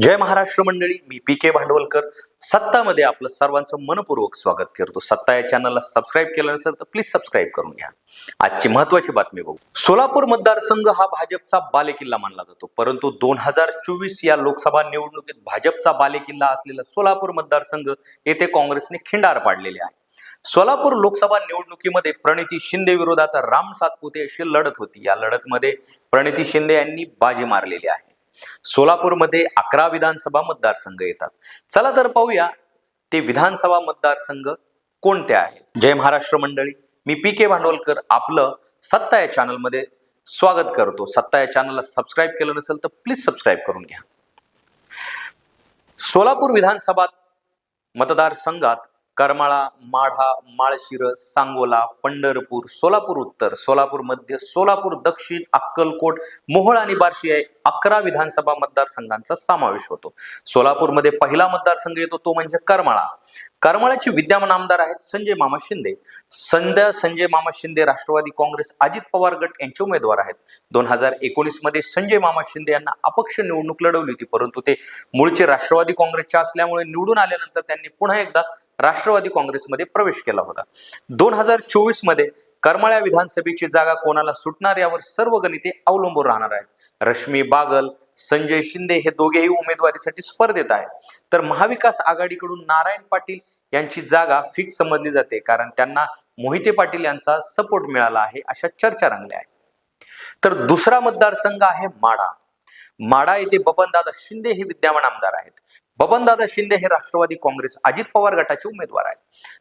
जय महाराष्ट्र मंडळी मी पी के भांडवलकर. सत्तामध्ये आपलं सर्वांचं मनपूर्वक स्वागत करतो. सत्ता या चॅनलला सबस्क्राईब केलं नसेल तर प्लीज सबस्क्राईब करून घ्या. आजची महत्वाची बातमी बघू. सोलापूर मतदारसंघ हा भाजपचा बालेकिल्ला मानला जातो. परंतु दोन हजार चोवीस या लोकसभा निवडणुकीत भाजपचा बालेकिल्ला असलेला सोलापूर मतदारसंघ येथे काँग्रेसने खिंडार पाडलेले आहे. सोलापूर लोकसभा निवडणुकीमध्ये प्रणिती शिंदे विरोधात राम सातपुते अशी लढत होती. या लढतमध्ये प्रणिती शिंदे यांनी बाजी मारलेली आहे. सोलापूरमध्ये अकरा विधानसभा मतदारसंघ येतात. चला तर पाहूया ते विधानसभा मतदारसंघ कोणते आहेत? जय महाराष्ट्र मंडळी. मी पी के भांडवलकर आपलं सत्ता या चॅनलमध्ये स्वागत करतो. सत्ता या चॅनलला सबस्क्राईब केलं नसेल तर प्लीज सबस्क्राईब करून घ्या. सोलापूर विधानसभा मतदारसंघात करमाळा माढा माळशिरस सांगोला पंढरपूर सोलापूर उत्तर सोलापूर मध्य सोलापूर दक्षिण अक्कलकोट मोहोळ आणि बार्शी या अकरा विधानसभा मतदारसंघांचा समावेश होतो. सोलापूरमध्ये पहिला मतदारसंघ येतो तो म्हणजे करमाळा. करमाळ्याचे विद्यमान आमदार आहेत संजय मामा शिंदे. संध्या संजय मामा शिंदे राष्ट्रवादी काँग्रेस अजित पवार गट यांचे उमेदवार आहेत. दोन हजार एकोणीसमध्ये संजय मामा शिंदे यांना अपक्ष निवडणूक लढवली होती परंतु ते मूळचे राष्ट्रवादी काँग्रेसचे असल्यामुळे निवडून आल्यानंतर त्यांनी पुन्हा एकदा राष्ट्रवादी काँग्रेसमध्ये प्रवेश केला होता. दोन हजार चोवीसमध्ये करमाळ्या विधानसभेची जागा कोणाला सुटणार यावर सर्व गणिते अवलंबून राहणार आहेत. रश्मी बागल संजय शिंदे हे दोघेही उमेदवारीसाठी स्पर्धेत आहेत. तर महाविकास आघाडीकडून नारायण पाटील यांची जागा फिक्स समजली जाते कारण त्यांना मोहिते पाटील यांचा सपोर्ट मिळाला आहे अशा चर्चा रंगल्या आहेत. तर दुसरा मतदारसंघ आहे माडा. माडा येथे बबनदादा शिंदे हे विद्यमान आमदार आहेत. बबनदादा शिंदे हे राष्ट्रवादी काँग्रेस अजित पवार गटाचे उमेदवार आहेत.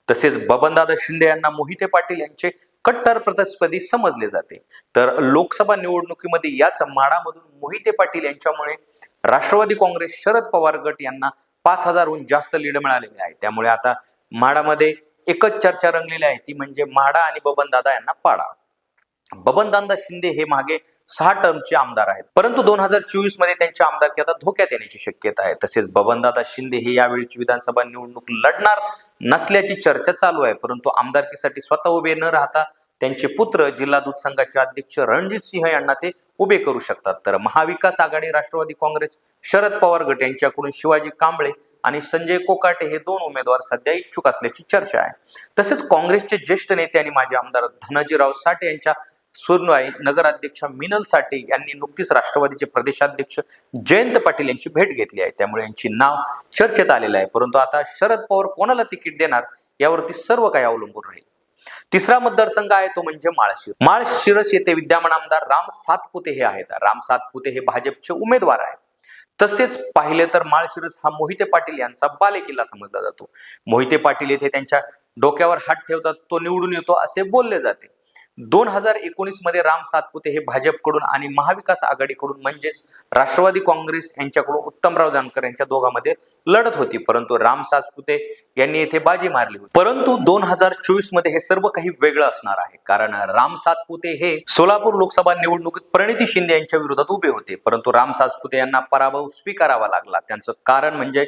तसेच बबनदादा शिंदे यांना मोहिते पाटील यांचे कट्टर प्रतिस्पर्धी समजले जाते. तर लोकसभा निवडणुकीमध्ये याच माडामधून मोहिते पाटील यांच्यामुळे राष्ट्रवादी काँग्रेस शरद पवार गट यांना पाच हजारहून जास्त लीड मिळालेली आहे. त्यामुळे आता माडामध्ये एकच चर्चा रंगलेली आहे. ती म्हणजे माडा आणि बबनदादा यांना पाडा. बबनदादा शिंदे हे मागे सहा टर्मचे आमदार आहेत. परंतु दोन हजार चोवीसमध्ये त्यांच्या आमदारकी आता धोक्यात येण्याची शक्यता आहे. तसेच बबनदादा शिंदे हे यावेळीची विधानसभा निवडणूक लढणार नसल्याची चर्चा चालू आहे. परंतु आमदारकीसाठी स्वतः उभे न राहता त्यांचे पुत्र जिल्हा दूध संघाचे अध्यक्ष रणजित सिंह यांना ते उभे करू शकतात. तर महाविकास आघाडी राष्ट्रवादी काँग्रेस शरद पवार गट यांच्याकडून शिवाजी कांबळे आणि संजय कोकाटे हे दोन उमेदवार सध्या इच्छुक असल्याची चर्चा आहे. तसेच काँग्रेसचे ज्येष्ठ नेते आणि माजी आमदार धनाजीराव साठे यांच्या सुरवाई नगराध्यक्षा मिनल साठे यांनी नुकतीच राष्ट्रवादीचे प्रदेशाध्यक्ष जयंत पाटील यांची भेट घेतली आहे. त्यामुळे यांची नाव चर्चेत आलेलं आहे. परंतु आता शरद पवार कोणाला तिकीट देणार यावरती सर्व काही अवलंबून राहील. तिसरा मतदारसंघ आहे तो म्हणजे माळशिर माळशिरस येथे विद्यमान आमदार राम सातपुते हे आहेत. राम सातपुते हे भाजपचे उमेदवार आहेत. तसेच पाहिले तर माळशिरस हा मोहिते पाटील यांचा बालेकिल्ला समजला जातो. मोहिते पाटील येथे त्यांच्या डोक्यावर हात ठेवतात तो निवडून येतो असे बोलले जाते. दोन हजार एकोणीसमध्ये राम सातपुते हे भाजपकडून आणि महाविकास आघाडीकडून म्हणजेच राष्ट्रवादी काँग्रेस यांच्याकडून उत्तमराव जानकर यांच्या दोघांमध्ये लढत होती. परंतु राम सातपुते यांनी येथे बाजी मारली होती. परंतु दोन हजार चोवीसमध्ये हे सर्व काही वेगळं असणार आहे. कारण राम सातपुते हे सोलापूर लोकसभा निवडणुकीत प्रणिती शिंदे यांच्या विरोधात उभे होते. परंतु राम सातपुते यांना पराभव स्वीकारावा लागला. त्यांचं कारण म्हणजे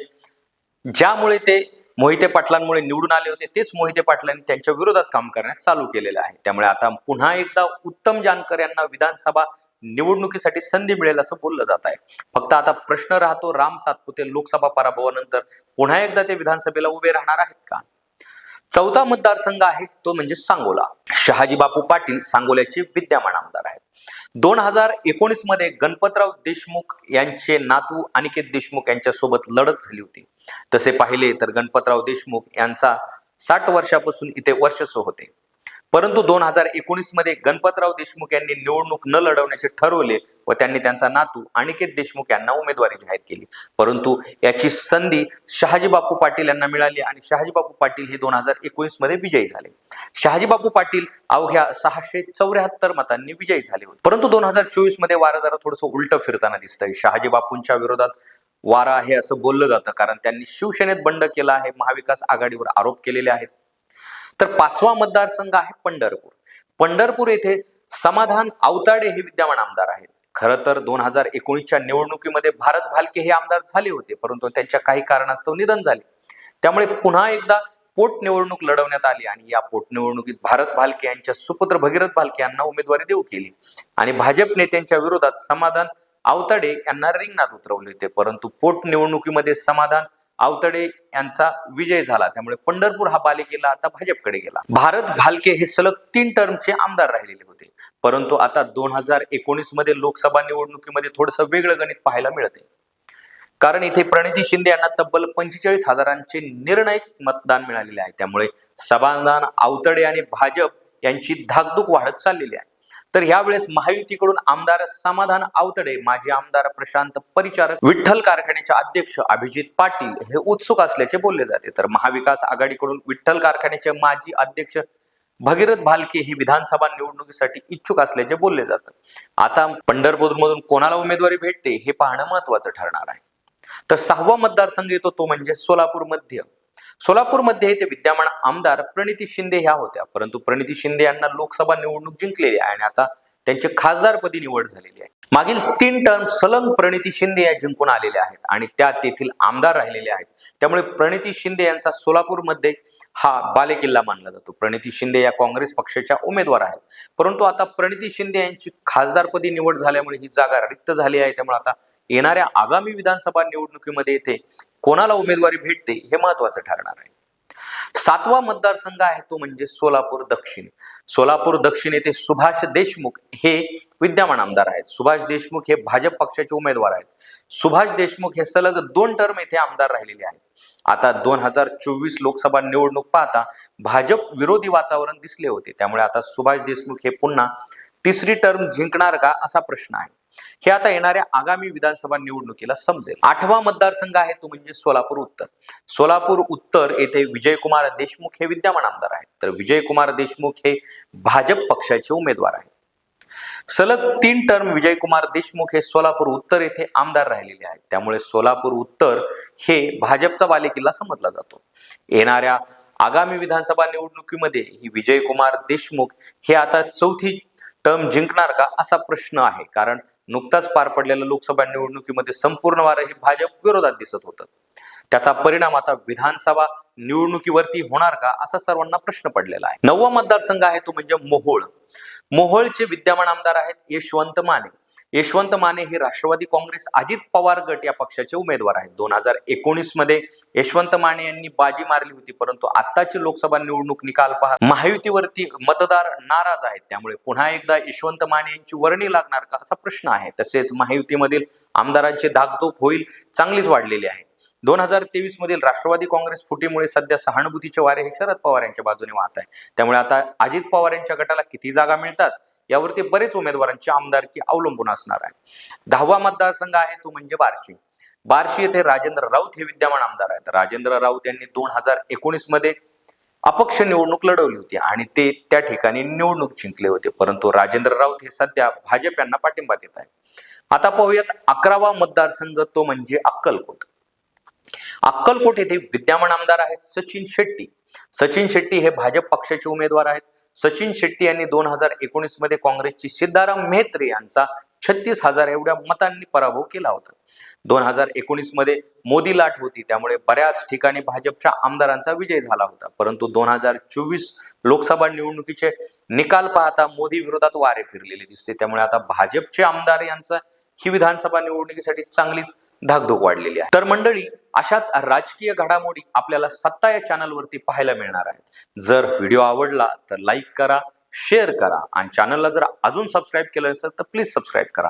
ज्यामुळे ते मोहिते पाटलांमुळे निवडून आले होते. तेच मोहिते पाटलांनी त्यांच्या विरोधात काम करण्यास चालू केलेलं आहे. त्यामुळे आता पुन्हा एकदा उत्तम जानकर यांना विधानसभा निवडणुकीसाठी संधी मिळेल असं बोललं जात आहे. फक्त आता प्रश्न राहतो राम सातपुते लोकसभा पराभवानंतर पुन्हा एकदा ते विधानसभेला उभे राहणार आहेत का? चौथा मतदारसंघ आहे तो म्हणजे सांगोला. शहाजी बापू पाटील सांगोल्याचे विद्यमान आमदार आहेत. दोन हजार एकोणीसमध्ये गणपतराव देशमुख यांचे नातू अनिकेत देशमुख यांच्या सोबत लढत झाली होती. तसे पाहिले तर गणपतराव देशमुख यांचा साठ वर्षापासून इथे वर्चस्व होते. परंतु दोन हजार एकोणीसमध्ये गणपतराव देशमुख यांनी निवडणूक न लढवण्याचे ठरवले व त्यांनी त्यांचा नातू अनिकेत देशमुख यांना उमेदवारी जाहीर केली. परंतु याची संधी शहाजीबापू पाटील यांना मिळाली आणि शहाजीबापू पाटील हे दोन हजार एकोणीसमध्ये विजयी झाले. शहाजीबापू पाटील अवघ्या सहाशे चौऱ्याहत्तर मतांनी विजयी झाले होते. परंतु दोन हजार चोवीसमध्ये वारा जरा थोडंसं उलट फिरताना दिसतंय. शहाजीबापूंच्या विरोधात वारा आहे असं बोललं जातं कारण त्यांनी शिवसेनेत बंड केला आहे महाविकास आघाडीवर आरोप केलेले आहेत. तर पाचवा मतदारसंघ आहे पंढरपूर. पंढरपूर येथे समाधान आवताडे हे विद्यमान आमदार आहेत. खरं तर दोन हजार एकोणीसच्या निवडणुकीमध्ये भारत भालके हे आमदार झाले होते परंतु त्यांच्या काही कारणास्तव निधन झाले. त्यामुळे पुन्हा एकदा पोटनिवडणूक लढवण्यात आली आणि या पोटनिवडणुकीत भारत भालके यांच्या सुपुत्र भगीरथ भालके यांना उमेदवारी देऊ केली. आणि भाजप नेत्यांच्या विरोधात समाधान आवताडे यांना रिंगणात उतरवले होते परंतु पोटनिवडणुकीमध्ये समाधान आवतडे यांचा विजय झाला. त्यामुळे पंढरपूर हा बालिकेला आता भाजपकडे गेला. भारत भालके हे सलग तीन टर्मचे आमदार राहिलेले होते. परंतु आता दोन हजार एकोणीसमध्ये लोकसभा निवडणुकीमध्ये थोडंसं वेगळं गणित पाहायला मिळते कारण इथे प्रणिती शिंदे यांना तब्बल पंचेचाळीस हजारांचे निर्णायक मतदान मिळालेले आहे. त्यामुळे सभादान आवतडे आणि भाजप यांची धाकधूक वाढत चाललेली आहे. तर यावेळेस महायुतीकडून आमदार समाधान आवतडे माजी आमदार प्रशांत परिचारक विठ्ठल कारखान्याचे अध्यक्ष अभिजित पाटील हे उत्सुक असल्याचे बोलले जाते. तर महाविकास आघाडीकडून विठ्ठल कारखान्याचे माजी अध्यक्ष भगीरथ भालके हे विधानसभा निवडणुकीसाठी इच्छुक असल्याचे बोलले जातं. आता पंढरपूरमधून कोणाला उमेदवारी भेटते हे पाहणं महत्वाचं ठरणार आहे. तर सहावा मतदारसंघ येतो तो म्हणजे सोलापूर मध्य. सोलापूरमध्ये येथे विद्यमान आमदार प्रणिती शिंदे ह्या होत्या. परंतु प्रणिती शिंदे यांना लोकसभा निवडणूक जिंकलेली आहे आणि आता त्यांची खासदारपदी निवड झालेली आहे. मागील तीन टर्म सलग प्रणिती शिंदे या जिंकून आलेल्या आहेत आणि त्या तेथील आमदार राहिलेले आहेत. त्यामुळे प्रणिती शिंदे यांचा सोलापूरमध्ये हा बालेकिल्ला मानला जातो. प्रणिती शिंदे या काँग्रेस पक्षाच्या उमेदवार आहेत. परंतु आता प्रणिती शिंदे यांची खासदारपदी निवड झाल्यामुळे ही जागा रिक्त झाली आहे. त्यामुळे आता येणाऱ्या आगामी विधानसभा निवडणुकीमध्ये येथे कोणाला उमेदवारी भेटते हे महत्वाचं ठरणार आहे. सातवा मतदारसंघ आहे तो म्हणजे सोलापूर दक्षिण. सोलापूर दक्षिण येथे सुभाष देशमुख हे विद्यमान आमदार आहेत. सुभाष देशमुख हे भाजप पक्षाचे उमेदवार आहेत. सुभाष देशमुख हे सलग दोन टर्म येथे आमदार राहिलेले आहेत. आता दोन हजार चोवीस लोकसभा निवडणूक पाहता भाजप विरोधी वातावरण दिसले होते. त्यामुळे आता सुभाष देशमुख हे पुन्हा तिसरी टर्म जिंकणार का असा प्रश्न आहे. हे आता येणाऱ्या आगामी विधानसभा निवडणुकीला समजेल. आठवा मतदारसंघ आहे तो म्हणजे सोलापूर उत्तर. सोलापूर उत्तर येथे विजयकुमार देशमुख हे विद्यमान आमदार आहेत. तर विजयकुमार देशमुख हे भाजप पक्षाचे उमेदवार आहेत. सलग तीन टर्म विजयकुमार देशमुख हे सोलापूर उत्तर येथे आमदार राहिलेले आहेत. त्यामुळे सोलापूर उत्तर हे भाजपचा बालेकिल्ला समजला जातो. येणाऱ्या आगामी विधानसभा निवडणुकीमध्ये ही विजयकुमार देशमुख हे आता चौथी टर्म जिंकणार का असा प्रश्न आहे. कारण नुकताच पार पडलेल्या लोकसभा निवडणुकीमध्ये संपूर्ण वारं हे भाजप विरोधात दिसत होतं. त्याचा परिणाम आता विधानसभा निवडणुकीवरती होणार का असा सर्वांना प्रश्न पडलेला आहे. नववा मतदारसंघ आहे तो म्हणजे मोहोळ. मोहोळचे विद्यमान आमदार आहेत यशवंत माने. यशवंत माने हे राष्ट्रवादी काँग्रेस अजित पवार गट या पक्षाचे उमेदवार आहेत. दोन हजार एकोणीसमध्ये यशवंत माने यांनी बाजी मारली होती परंतु आताची लोकसभा निवडणूक निकाल पहा महायुतीवरती मतदार नाराज आहेत. त्यामुळे पुन्हा एकदा यशवंत माने यांची वर्णी लागणार का असा प्रश्न आहे. तसेच महायुतीमधील आमदारांची धाकधूक होईल चांगलीच वाढलेली आहे. दोन हजार तेवीस मधील राष्ट्रवादी काँग्रेस फुटीमुळे सध्या सहानुभूतीचे वारे हे शरद पवार यांच्या बाजूने वाहत आहे. त्यामुळे आता अजित पवार यांच्या गटाला किती जागा मिळतात यावरती बरेच उमेदवारांची आमदारकी अवलंबून असणार आहे. दहावा मतदारसंघ आहे तो म्हणजे बार्शी. बार्शी येथे राजेंद्र राऊत हे विद्यमान आमदार आहेत. राजेंद्र राऊत यांनी दोन हजार एकोणीसमध्ये अपक्ष निवडणूक लढवली होती आणि ते त्या ठिकाणी निवडणूक जिंकले होते. परंतु राजेंद्र राऊत हे सध्या भाजप यांना पाठिंबा देत आहे आता पाहूयात अकरावा मतदारसंघ तो म्हणजे अक्कलकोट. अक्कलकोट येथे विद्यमान आमदार आहेत सचिन शेट्टी. सचिन शेट्टी हे भाजप पक्षाचे उमेदवार आहेत. सचिन शेट्टी यांनी दोन हजार एकोणीसमध्ये काँग्रेसची सिद्धाराम मेहत्रे यांचा छत्तीस हजार एवढ्या मतांनी पराभव केला होता. दोन हजार एकोणीसमध्ये मोदी लाट होती त्यामुळे बऱ्याच ठिकाणी भाजपच्या आमदारांचा विजय झाला होता. परंतु दोन हजार चोवीस लोकसभा निवडणुकीचे निकाल पाहता मोदी विरोधात वारे फिरलेले दिसते. त्यामुळे आता भाजपचे आमदार यांचा ही विधानसभा निवडणुकीसाठी चांगलीच धाकधूक वाढलेली आहे. तर मंडळी अशाच राजकीय घडामोडी आपल्याला सत्ता या चॅनलवरती पाहायला मिळणार आहेत. जर व्हिडिओ आवडला तर लाईक करा शेअर करा आणि चॅनलला जर अजून सबस्क्राईब केलं नसेल तर प्लीज सबस्क्राईब करा.